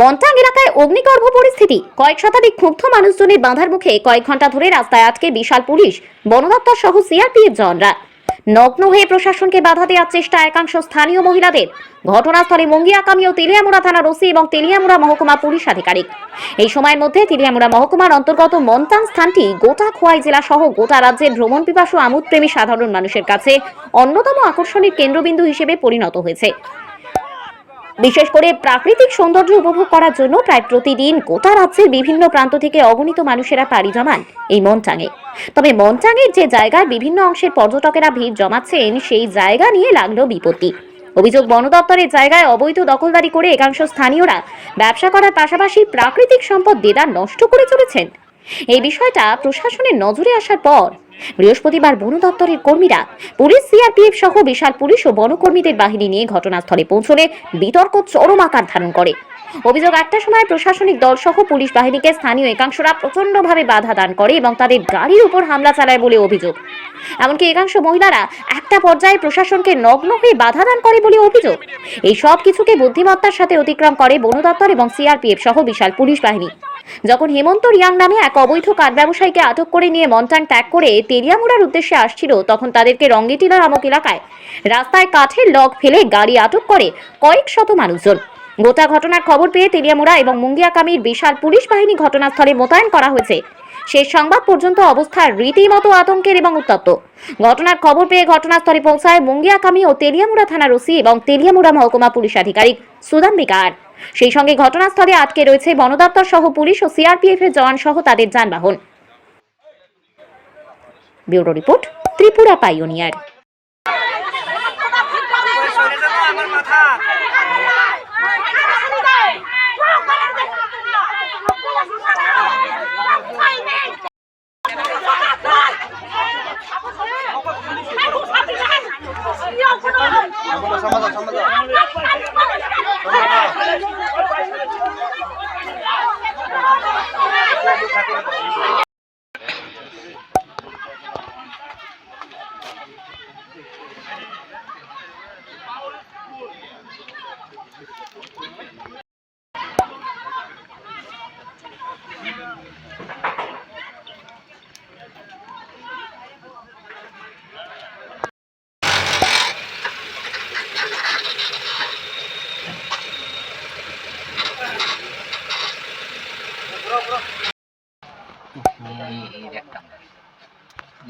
মন্টাং এলাকায় অগ্নিগর্ভ পরিস্থিতি। কয়েক শতাধিক ক্ষুব্ধ মানুষজনের বাঁধার মুখে কয়েক ঘণ্টা ধরে রাস্তায় আটকে বিশাল পুলিশ বনদপ্তর সহ সিআরপিএফ জওয়ানরা। নগ্ন হয়ে প্রশাসনকে বাধা দেওয়ার চেষ্টা একাংশ স্থানীয় মহিলাদের। ঘটনাস্থলে মঙ্গিয়া মঙ্গিয়াকামি ও তেলিয়ামুড়া থানার ওসি এবং তেলিয়ামুড়া মহকুমা পুলিশ আধিকারিক। এই সময়ের মধ্যে তেলিয়ামুড়া মহকুমার অন্তর্গত মন্তাং স্থানটি গোটা খোয়াই জেলা সহ গোটা রাজ্যের ভ্রমণ পিপাসু আমোদপ্রেমী সাধারণ মানুষের কাছে অন্যতম আকর্ষণের কেন্দ্রবিন্দু হিসেবে পরিণত হয়েছে। বিশেষ করে প্রাকৃতিক সৌন্দর্য উপভোগ করার জন্য প্রায় প্রতিদিন গোটা রাজ্যের বিভিন্ন প্রান্ত থেকে অগণিত মানুষেরা পাড়ি জমান এই মনটাঙে। তবে মনটাঙের যে জায়গায় বিভিন্ন অংশের পর্যটকেরা ভিড় জমাচ্ছেন, সেই জায়গা নিয়ে লাগল বিপত্তি। অভিযোগ, বন দপ্তরের জায়গায় অবৈধ দখলদারি করে একাংশ স্থানীয়রা ব্যবসা করার পাশাপাশি প্রাকৃতিক সম্পদ দেদার নষ্ট করে চলেছেন। এই বিষয়টা প্রশাসনের নজরে আসার পর বৃহস্পতিবার বন দপ্তরের কর্মীরা পুলিশ, সিআরপিএফ সহ বিশাল পুলিশ ও বনকর্মীদের বাহিনী নিয়ে ঘটনাস্থলে পৌঁছলে বিতর্ক চরম আকার ধারণ করে। অভিযোগ একটা সময় প্রশাসনিক দল সহ পুলিশ বাহিনীকে স্থানীয় একাংশরা প্রচণ্ডভাবে বাধা দান করে এবং তাদের গাড়ির উপর হামলা চালায় বলে অভিযোগ। এমনকি একাংশ মহিলারা একটা পর্যায়ে প্রশাসনকে নগ্ন হয়ে বাধা দান করে বলে অভিযোগ। এই সব কিছুকে বুদ্ধিমত্তার সাথে অতিক্রম করে বন দপ্তর এবং সিআরপিএফ সহ বিশাল পুলিশ বাহিনী। যখন হেমন্ত রিয়াং নামে এক অবৈধ কাঠ ব্যবসায়ীকে আটক করে নিয়ে মন্টান ত্যাগ করে তেলিয়ামুড়ার উদ্দেশ্যে আসছিল, তখন তাদেরকে রঙ্গিটিলা নামক এলাকায় রাস্তায় কাঠের লগ ফেলে গাড়ি আটক করে কয়েক শত মানুষজন। গোটা ঘটনার খবর পেয়ে তেলিয়ামুড়া এবং মুঙ্গিয়াকামির বিশাল পুলিশ বাহিনী ঘটনাস্থলে মোতায়েন করা হয়েছে। শেষ সংবাদ পর্যন্ত অবস্থা রীতিমতো আতঙ্কের এবং উত্তপ্ত। ঘটনার খবর পেয়ে ঘটনাস্থলে পৌঁছায় মুঙ্গিয়াকামি ও তেলিয়ামুড়া থানার ওসি এবং তেলিয়ামুড়া মহকুমা পুলিশ আধিকারিক সুদাম বিকার। সেই সঙ্গে ঘটনাস্থলে আটকে রয়েছে বনদপ্তর সহ পুলিশ ও সিআরপিএফ এর জওয়ান সহ তাদের যানবাহন। Bureau report Tripura Pioneer.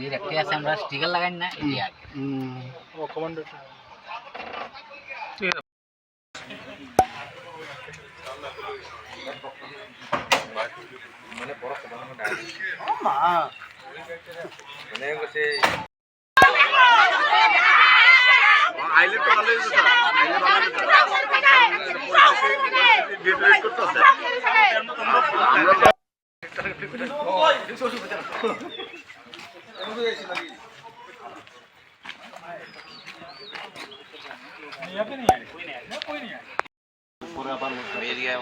যে আছে আমরা স্টিকার লাগাই না এই আর কি। এদিকে উপর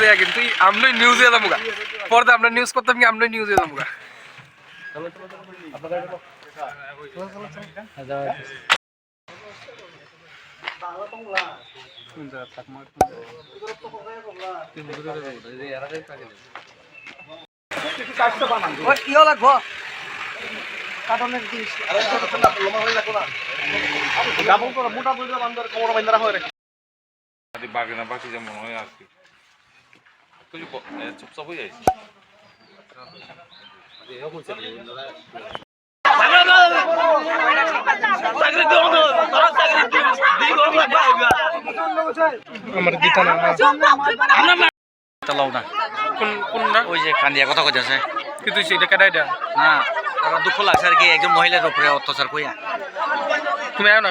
দেয়া কিন্তু আমরা নিউজে যাব গা। পরে আমরা নিউজ করতাম কি আমরা নিউজে যাব গা। বাগে না বাকি যেমন হয় আর কি। এ, চুপচাপ হয়ে যাইস আমার গীতা না না। কোন কোন না? ওই যে কান্দিয়া কথা কইতাছে। কিন্তু সেটা কেটে এটা? না দুঃখ লাগছে আর কি একজন মহিলার উপরে অত্যাচার কইয়া তুমি আয় না?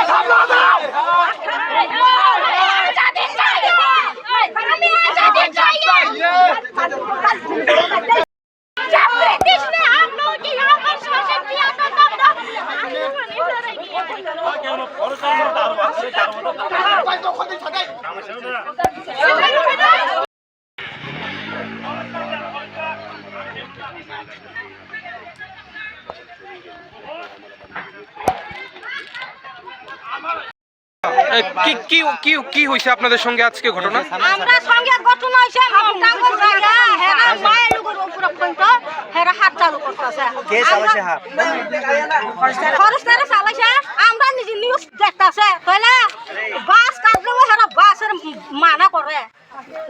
কি কি কি কি হয়েছে আপনাদের সঙ্গে আজকে ঘটনা? আমরা সঙ্গে ঘটনা হইছে মমতাঙ্গ জায়গা হেরা মায়ের লোকের উপরে পর্যন্ত হেরা হাত চালু করতেছে। কে চালাইছে হাত? ফরেস্টারে চালাইছে আমরা নিজে নিউজ দেখতাছে বাস কাটলেও হেরা বাসের মানা করে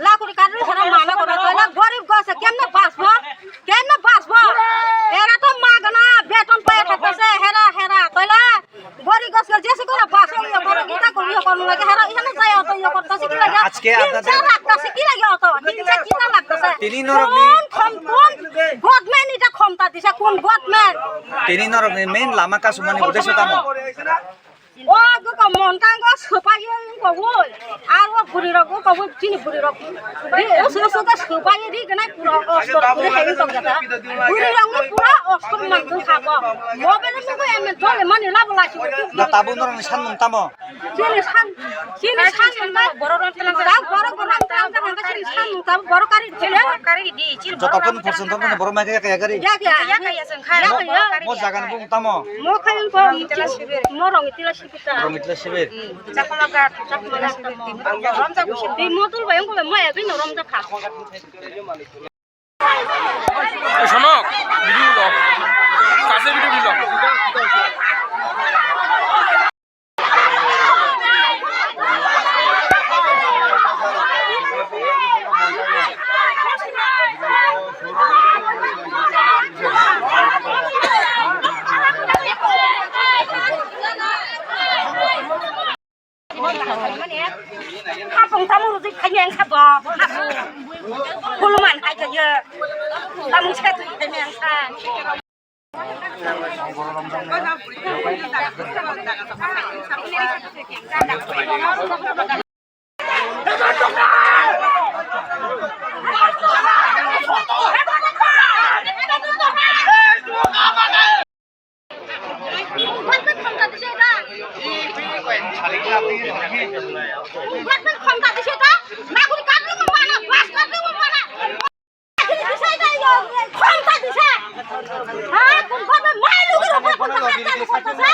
লাকুড়ি কাটলেও হেরা মানা করে তাহলে গরিব গেছে কেমনে বাঁচবো কেমনে বাঁচবো হেরা তো মাগনা বেতন পায়ে থাকতেছে হেরা হেরা তাহলে গরিব গেছে যেসে করে বাসে ইয়ে করে গীতা করে ইয়ে করুন লাগে হেরা এখানে যাই অত ইয়ে করতেছে কি লাগে হিংসা লাগতেছে কি লাগে অত? হিংসা কি না লাগতেছে? তিনি নরকনি- কোন ক্ষম কোন গভর্নমেন্ট এটা ক্ষমতা দিছে? কোন গভর্নমেন্ট তিনি নরক মেন লামা কাসুমানি উদ্দেশ্য তামো ও গো মন্টাঙ্গ সোপাই কবুল। আর ও বুড়ি রগো কবুল চিনি বুড়ি রগ। রে ও সো সো কা সোপাই রি গনা পুরা অস্টর করে হেই তো গতা বুড়ি রগ পুরা অস্টর মান তো খাব মোবাইল মে গো এমে ধরে মানে লাভ লাছি না তাবু নরক সানমুং তামো চিনি সান চিনি সান না বড় রং তেলাম দা বড় বড় রং তেলাম দা হাঙ্গা চিনি সান তা বড় কারি ছেলে। কারি দি চিনি যতক্ষণ পর্যন্ত মানে বড় মাকে একা একারি। কাইয়া সং মো জাগান বুং তামো মো খাইন মো রং তিলা শিবিতা রমিতলা শিবির। এই ভিডিও লো কাছে ভিডিও দিল মানা মানা হ্যাঁ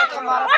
করতেছে